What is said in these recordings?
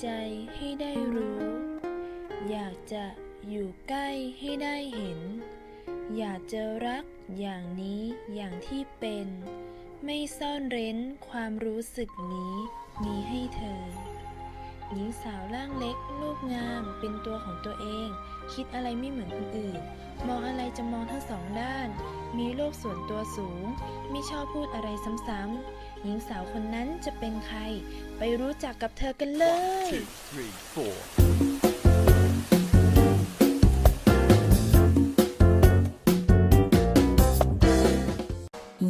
ใจให้ได้รู้ อยากจะอยู่ใกล้ให้ได้เห็น อยากจะรักอย่างนี้อย่างที่เป็น ไม่ซ่อนเร้นความรู้สึกนี้มีให้เธอ หญิงสาวร่างเล็กรูปงาม เป็นตัวของตัวเอง คิดอะไรไม่เหมือนคนอื่น มองอะไรจะมองทั้งสองด้าน มีโลกส่วนตัวสูง ไม่ชอบพูดอะไรซ้ำๆหญิงสาวคนนั้นจะเป็นใคร ไปรู้จักกับเธอกันเลย two, three, four.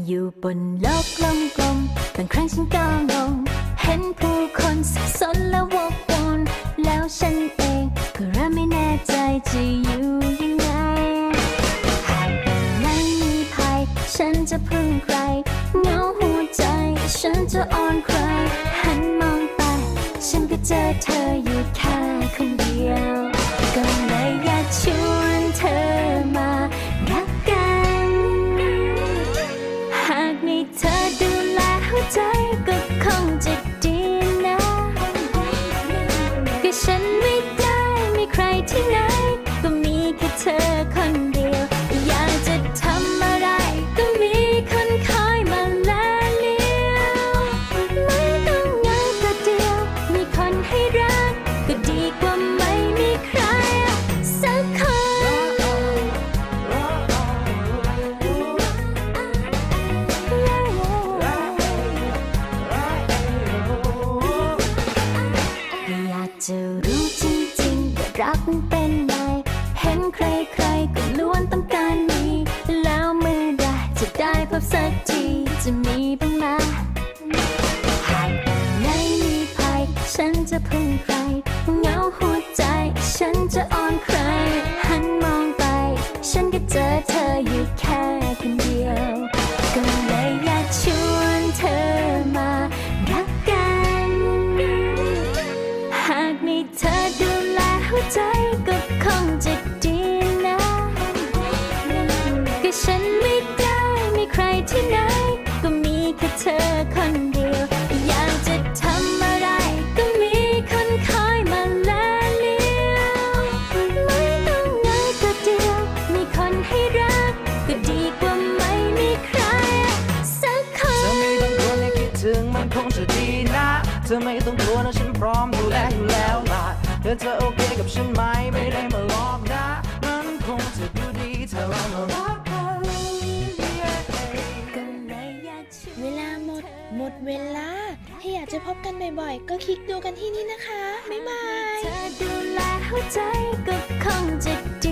อยู่บนโลกกลมๆบางครั้งฉันก็งงเห็นผู้คนสับสนและวกวนแล้ว ฉันเองก็เริ่มไม่แน่ใจจะอยู่ยังไงหากวันไหนมีภัย ฉันจะพึ่งใครเหงาหัวใจ ฉันจะอ่อนใคร หันมองไป ฉันก็เจอเธออยู่แค่คนเดียว ก็เลยอยากชวนเธอมารักกัน หากมีเธอดูแลหัวใจ ฉันไม่ได้ มีใครที่ไหน เป็นไงเห็นใครๆก็ล้วนต้องการมี แล้วมื่อใดจะได้พบสักทีจะมีบ้างไหมหากวันไหนมีภัยฉันจะพึ่งใครเหงาหัวใจ ฉันจะอ่อนใคร หันมองไป ฉันก็เจอเธออยู่แค่คนเดียว ก็เลยอยากชวนเธอมารักกัน หากมีเธอดู ใจก็คงจะดีนะก็ฉันไม่ได้มีใครที่ไหน ก็มีแค่เธอคนเดียว อยากจะทำอะไร ก็มีคนคอยมาแลเลี้ยวไม่ต้องเหงาตัวเดียว มีคนให้รัก ก็ดีกว่าไม่มีใคร สักคนเธอไม่ต้องกลัวในคิดถึงมันคงจะดีนะ เธอไม่ต้องกลัวนะฉันพร้อมดูแลอยู่แล้ว เธอจะโอเคกับฉันไหมไม่ได้มาหลอกนะมันคงจะดูดีถ้าเรามารักกันก็เลยอยากเวลาหมด หมดเวลา ถ้าอยากจะพบกันบ่อยๆ ก็คลิกดูกันที่นี่นะคะ บ๊ายบาย เธอดูแลหัวใจก็คงจะดี